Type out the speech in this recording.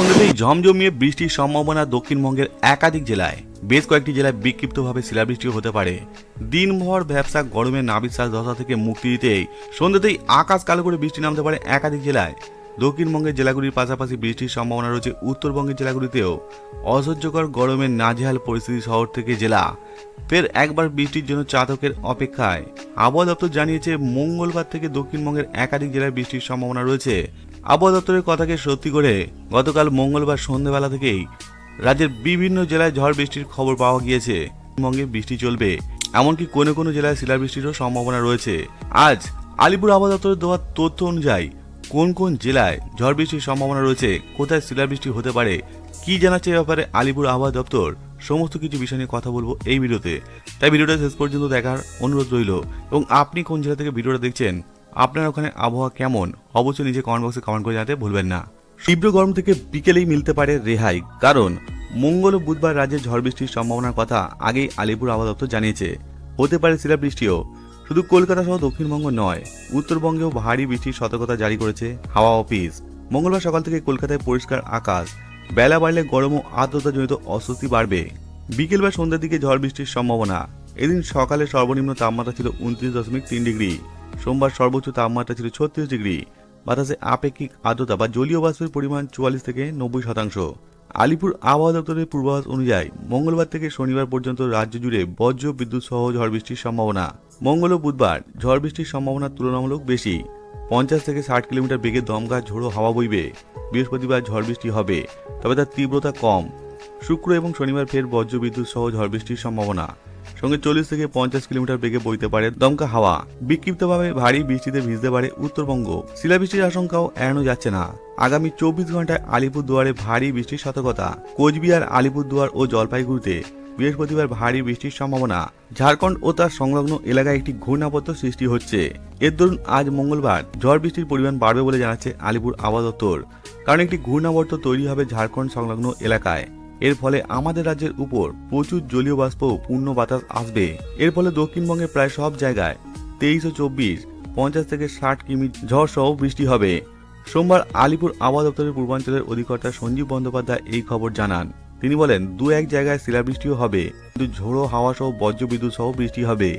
সন্ধ্যেতেই ঝমঝমিয়ে বৃষ্টির সম্ভাবনা দক্ষিণবঙ্গের একাধিক জেলায়। বেশ কয়েকটি জেলায় বিক্ষিপ্তভাবে শিলাবৃষ্টিও হতে পারে। দিনভর ব্যবসা গরমে নাবিশ্বাস দশা থেকে মুক্তি দিতেই সন্ধ্যেতেই আকাশ কালো করে বৃষ্টি নামতে পারে একাধিক জেলায়। দক্ষিণবঙ্গের জেলাগুলির পাশাপাশি বৃষ্টির সম্ভাবনা রয়েছে উত্তরবঙ্গের জেলাগুলিতেও। অসহ্যকর গরমের নাজেহাল পরিস্থিতি শহর থেকে জেলা। ফের একবার বৃষ্টির জন্য চাতকের অপেক্ষায়। আবহাওয়া দপ্তর জানিয়েছে, মঙ্গলবার থেকে দক্ষিণবঙ্গের একাধিক জেলায় বৃষ্টির সম্ভাবনা রয়েছে। আবহাওয়া দপ্তরের কথাকে সত্যি করে গতকাল মঙ্গলবার সন্ধ্যেবেলা থেকেই রাজ্যের বিভিন্ন জেলায় ঝড় বৃষ্টির খবর পাওয়া গিয়েছে। পশ্চিমবঙ্গে বৃষ্টি চলবে, এমনকি কোনো কোনো জেলায় শিলাবৃষ্টিরও সম্ভাবনা রয়েছে। আজ আলিপুর আবহাওয়া দপ্তরের দেওয়া তথ্য অনুযায়ী কোন কোন জেলায় ঝড় বৃষ্টির সম্ভাবনা রয়েছে, কোথায় শিলাবৃষ্টি হতে পারে, কি জানাচ্ছে এ ব্যাপারে আলিপুর আবহাওয়া দপ্তর, সমস্ত কিছু বিষয় নিয়ে কথা বলব এই ভিডিওতে। তাই ভিডিওটা শেষ পর্যন্ত দেখার অনুরোধ রইল, এবং আপনি কোন জেলা থেকে ভিডিওটা দেখছেন আপনার ওখানে আবহাওয়া কেমন? অবশ্যই নিজে কমেন্ট বক্সে কমেন্ট করে জানাতে ভুলবেন না। তীব্র গরম থেকে বিকেলেই মিলতে পারে রেহাই, কারণ মঙ্গল ও বুধবার রাজ্যে ঝড় বৃষ্টির সম্ভাবনার কথা আগেই আলিপুর আবহাওয়া দপ্তর জানিয়েছে। হতে পারে শিলাবৃষ্টিও শুধু কলকাতা সহ দক্ষিণবঙ্গ নয়, উত্তরবঙ্গেও ভারী বৃষ্টির সতর্কতা জারি করেছে হাওয়া অফিস। মঙ্গলবার সকাল থেকে কলকাতায় পরিষ্কার আকাশ, বেলা বাড়লে গরম ও আর্দ্রতাজনিত অস্বস্তি বাড়বে। বিকেল বা সন্ধ্যার দিকে ঝড় বৃষ্টির সম্ভাবনা। এদিন সকালে সর্বনিম্ন তাপমাত্রা ছিল উনত্রিশ দশমিক তিন ডিগ্রি। সোমবার সর্বোচ্চ তাপমাত্রা ছিল ছত্রিশ ডিগ্রি। বাতাসে আপেক্ষিক আর্দ্রতা বা জলীয় বাষ্পের পরিমাণ চুয়াল্লিশ থেকে নব্বই শতাংশ। আলিপুর আবহাওয়া দপ্তরের পূর্বাভাস অনুযায়ী মঙ্গলবার থেকে শনিবার পর্যন্ত রাজ্য জুড়ে বজ্র, বিদ্যুৎ সহ ঝড় বৃষ্টির সম্ভাবনা। মঙ্গল ও বুধবার ঝড় বৃষ্টির সম্ভাবনা তুলনামূলক বেশি। পঞ্চাশ থেকে ষাট কিলোমিটার বেগে দমকা ঝোড়ো হাওয়া বইবে। বৃহস্পতিবার ঝড় বৃষ্টি হবে, তবে তার তীব্রতা কম। শুক্র এবং শনিবার ফের বজ্র, বিদ্যুৎ সহ ঝড় বৃষ্টির সম্ভাবনা। সঙ্গে চল্লিশ থেকে পঞ্চাশ কিলোমিটার বেগে বইতে পারে দমকা হাওয়া। বিক্ষিপ্তভাবে ভারী বৃষ্টিতে ভিজতে পারে উত্তরবঙ্গ। শিলাবৃষ্টির আশঙ্কাও এড়ানো যাচ্ছে না। আগামী চব্বিশ ঘন্টায় আলিপুরদুয়ারে ভারী বৃষ্টির সতর্কতা। কোচবিহার, আলিপুরদুয়ার ও জলপাইগুড়িতে বৃহস্পতিবার ভারী বৃষ্টির সম্ভাবনা। ঝাড়খণ্ড ও তার সংলগ্ন এলাকায় একটি ঘূর্ণাবর্ত সৃষ্টি হচ্ছে। এর দরুন আজ মঙ্গলবার ঝড় বৃষ্টির পরিমাণ বাড়বে বলে জানাচ্ছে আলিপুর আবহাওয়া দপ্তর। কারণ একটি ঘূর্ণাবর্ত তৈরি হবে ঝাড়খণ্ড সংলগ্ন এলাকায়। এর ফলে আমাদের রাজ্যের উপর প্রচুর জলীয় বাষ্প পূর্ণ বাতাস আসবে। এর ফলে দক্ষিণবঙ্গের প্রায় সব জায়গায় তেইশ ও চব্বিশ, পঞ্চাশ থেকে ষাট কিমি ঝড় সহ বৃষ্টি হবে। সোমবার আলিপুর আবহাওয়া দপ্তরের পূর্বাঞ্চলের অধিকর্তা সঞ্জীব বন্দ্যোপাধ্যায় এই খবর জানান। তিনি বলেন দু এক জায়গায় শিলাবৃষ্টিও হবে, কিন্তু ঝোড়ো হাওয়া সহ বজ্রবিদ্যুৎ সহ বৃষ্টি হবে।